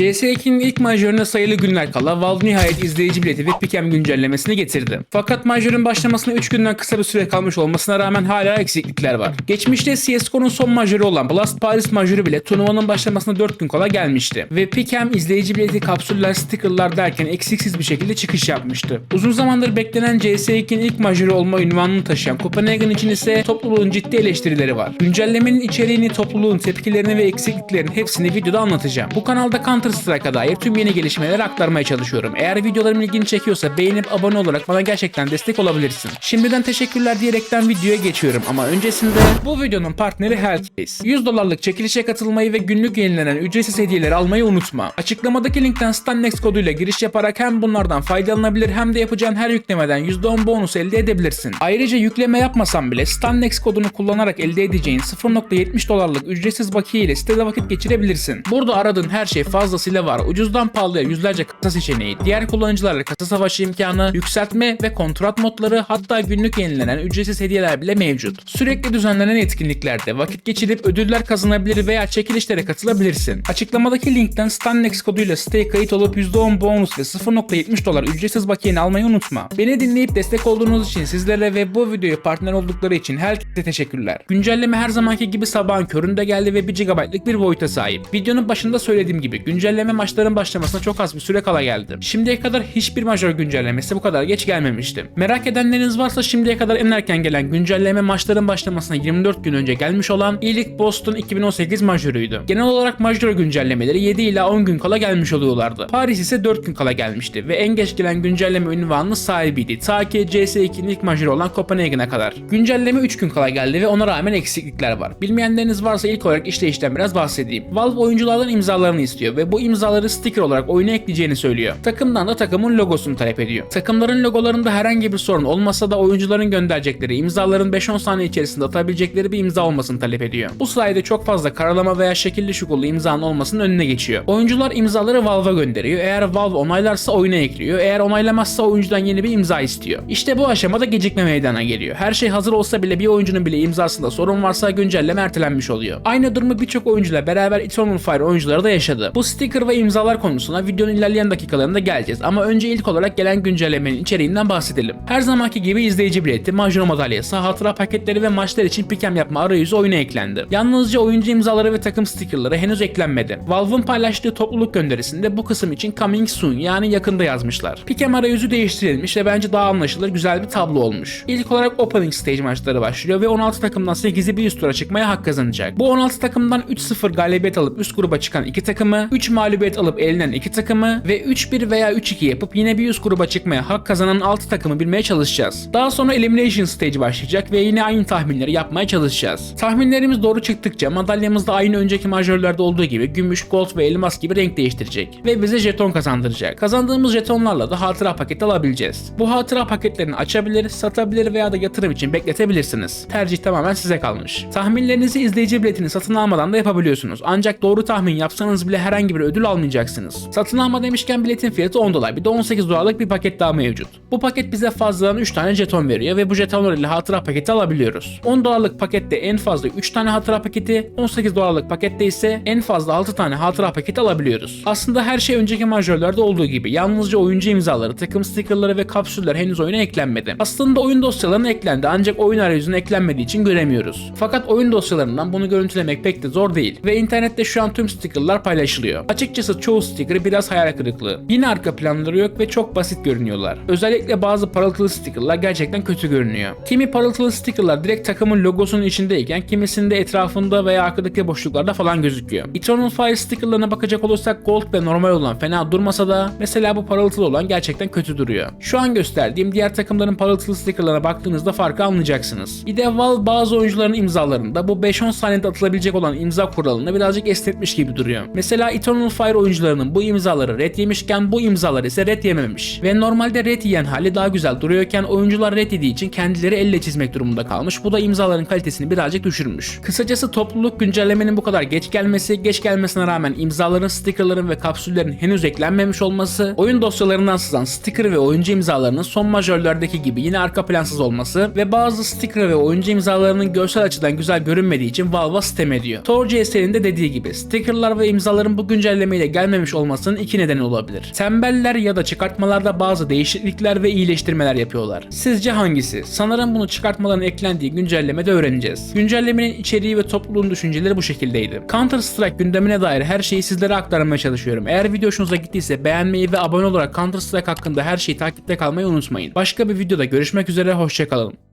CS2'nin ilk majörüne sayılı günler kala Valve nihayet izleyici bileti ve Pikem güncellemesini getirdi. Fakat majörün başlamasına 3 günden kısa bir süre kalmış olmasına rağmen hala eksiklikler var. Geçmişte CSGO'nun son majörü olan Blast Paris majörü bile turnuvanın başlamasına 4 gün kala gelmişti. Ve Pikem izleyici bileti, kapsüller, stickerlar derken eksiksiz bir şekilde çıkış yapmıştı. Uzun zamandır beklenen CS2'nin ilk majörü olma ünvanını taşıyan Copenhagen için ise topluluğun ciddi eleştirileri var. Güncellemenin içeriğini, topluluğun tepkilerini ve eksikliklerin hepsini videoda anlatacağım. Bu kanalda Counter Strike'a dair tüm yeni gelişmeleri aktarmaya çalışıyorum. Eğer videolarım ilgini çekiyorsa beğenip abone olarak bana gerçekten destek olabilirsin. Şimdiden teşekkürler diyerekten videoya geçiyorum ama öncesinde bu videonun partneri Hellcase. 100 dolarlık çekilişe katılmayı ve günlük yenilenen ücretsiz hediyeleri almayı unutma. Açıklamadaki linkten StanNext koduyla giriş yaparak hem bunlardan faydalanabilir hem de yapacağın her yüklemeden %10 bonus elde edebilirsin. Ayrıca yükleme yapmasan bile StanNext kodunu kullanarak elde edeceğin 0.70 dolarlık ücretsiz bakiye ile sitede vakit geçirebilirsin. Burada aradığın her şey fazlasıyla var. Ucuzdan pahalıya yüzlerce kasa seçeneği, diğer kullanıcılarla kasa savaşı imkanı, yükseltme ve kontrat modları hatta günlük yenilenen ücretsiz hediyeler bile mevcut. Sürekli düzenlenen etkinliklerde vakit geçirip ödüller kazanabilir veya çekilişlere katılabilirsin. Açıklamadaki linkten StanNext koduyla siteye kayıt olup %10 bonus ve 0.70 dolar ücretsiz bakiyeni almayı unutma. Beni dinleyip destek olduğunuz için sizlere ve bu videoya partner oldukları için herkese teşekkürler. Güncelleme her zamanki gibi sabahın köründe geldi ve 1 GB'lık bir boyuta sahip. Videonun başında söylediğim gibi güncelleme maçların başlamasına çok az bir süre kala geldi. Şimdiye kadar hiçbir majör güncellemesi bu kadar geç gelmemişti. Merak edenleriniz varsa şimdiye kadar en erken gelen güncelleme maçların başlamasına 24 gün önce gelmiş olan ilk Boston 2018 majörüydü. Genel olarak majör güncellemeleri 7 ila 10 gün kala gelmiş oluyorlardı. Paris ise 4 gün kala gelmişti ve en geç gelen güncelleme ünvanının sahibiydi. Ta ki CS2'nin ilk majörü olan Copenhagen'a kadar. Güncelleme 3 gün kala geldi ve ona rağmen eksiklikler var. Bilmeyenleriniz varsa ilk olarak işleyişten biraz bahsedeyim. Valve oyunculardan imzalarını istiyor ve bu imzaları sticker olarak oyuna ekleyeceğini söylüyor. Takımdan da takımın logosunu talep ediyor. Takımların logolarında herhangi bir sorun olmasa da oyuncuların gönderecekleri imzaların 5-10 saniye içerisinde atabilecekleri bir imza olmasını talep ediyor. Bu sayede çok fazla karalama veya şekilli şukullu imzanın olmasının önüne geçiyor. Oyuncular imzaları Valve'a gönderiyor. Eğer Valve onaylarsa oyuna ekliyor. Eğer onaylamazsa oyuncudan yeni bir imza istiyor. İşte bu aşamada gecikme meydana geliyor. Her şey hazır olsa bile bir oyuncunun bile imzasında sorun varsa güncelleme ertelenmiş oluyor. Aynı durumu birçok oyuncuyla beraber Eternal Fire oyuncuları da yaşadı. Bu sticker ve imzalar konusuna videonun ilerleyen dakikalarında geleceğiz ama önce ilk olarak gelen güncellemenin içeriğinden bahsedelim. Her zamanki gibi izleyici bileti, major madalyası, hatıra paketleri ve maçlar için pikem yapma arayüzü oyuna eklendi. Yalnızca oyuncu imzaları ve takım stickerları henüz eklenmedi. Valve'ın paylaştığı topluluk gönderisinde bu kısım için coming soon yani yakında yazmışlar. Pikem arayüzü değiştirilmiş ve bence daha anlaşılır güzel bir tablo olmuş. İlk olarak opening stage maçları başlıyor ve 16 takımdan 8'i bir üst tura çıkmaya hak kazanacak. Bu 16 takımdan 3-0 galibiyet alıp üst gruba çıkan 2 takımı, 3 mağlubiyet alıp elenen 2 takımı ve 3-1 veya 3-2 yapıp yine bir üst gruba çıkmaya hak kazanan 6 takımı bilmeye çalışacağız. Daha sonra elimination stage başlayacak ve yine aynı tahminleri yapmaya çalışacağız. Tahminlerimiz doğru çıktıkça madalyamız da aynı önceki majörlerde olduğu gibi gümüş, gold ve elmas gibi renk değiştirecek ve bize jeton kazandıracak. Kazandığımız jetonlarla da hatıra paketi alabileceğiz. Bu hatıra paketlerini açabilir, satabilir veya da yatırım için bekletebilirsiniz. Tercih tamamen size kalmış. Tahminlerinizi izleyici biletini satın almadan da yapabiliyorsunuz. Ancak doğru tahmin yapsanız bile herhangi bir ödül almayacaksınız. Satın alma demişken biletin fiyatı 10 dolar. Bir de 18 dolarlık bir paket daha mevcut. Bu paket bize fazladan 3 tane jeton veriyor ve bu jetonlar ile hatıra paketi alabiliyoruz. 10 dolarlık pakette en fazla 3 tane hatıra paketi, 18 dolarlık pakette ise en fazla 6 tane hatıra paketi alabiliyoruz. Aslında her şey önceki majörlerde olduğu gibi yalnızca oyuncu imzaları, takım stickerları ve kapsüller henüz oyuna eklenmedi. Aslında oyun dosyalarına eklendi ancak oyun arayüzüne eklenmediği için göremiyoruz. Fakat oyun dosyalarından bunu görüntülemek pek de zor değil ve internette şu an tüm stickerlar paylaşılıyor. Açıkçası çoğu sticker biraz hayal kırıklığı. Yine arka planları yok ve çok basit görünüyorlar. Özellikle bazı parıltılı stickerlar gerçekten kötü görünüyor. Kimi parıltılı stickerlar direkt takımın logosunun içindeyken kimisinde etrafında veya arkadaki boşluklarda falan gözüküyor. Eternal Fire stickerlarına bakacak olursak gold ve normal olan fena durmasa da mesela bu parıltılı olan gerçekten kötü duruyor. Şu an gösterdiğim diğer takımların parıltılı stickerlarına baktığınızda farkı anlayacaksınız. Bir de Valve bazı oyuncuların imzalarında bu 5-10 saniyede atılabilecek olan imza kuralını birazcık esnetmiş gibi duruyor. Mesela Eternal Fire oyuncularının bu imzaları red yemişken bu imzalar ise red yememiş. Ve normalde red yiyen hali daha güzel duruyorken oyuncular red yediği için kendileri elle çizmek durumunda kalmış. Bu da imzaların kalitesini birazcık düşürmüş. Kısacası topluluk güncellemenin bu kadar geç gelmesi, geç gelmesine rağmen imzaların, stickerların ve kapsüllerin henüz eklenmemiş olması, oyun dosyalarından sızan sticker ve oyuncu imzalarının son majörlerdeki gibi yine arka plansız olması ve bazı sticker ve oyuncu imzalarının görsel açıdan güzel görünmediği için Valve'a sitem ediyor. Tor CS'nin de dediği gibi stickerlar ve imzaların bu güncelleme güncellemeyle gelmemiş olmasının iki nedeni olabilir. Tembeller ya da çıkartmalarda bazı değişiklikler ve iyileştirmeler yapıyorlar. Sizce hangisi? Sanırım bunu çıkartmaların eklendiği güncellemede öğreneceğiz. Güncellemenin içeriği ve topluluğun düşünceleri bu şekildeydi. Counter Strike gündemine dair her şeyi sizlere aktarmaya çalışıyorum. Eğer video hoşunuza gittiyse beğenmeyi ve abone olarak Counter Strike hakkında her şeyi takipte kalmayı unutmayın. Başka bir videoda görüşmek üzere hoşçakalın.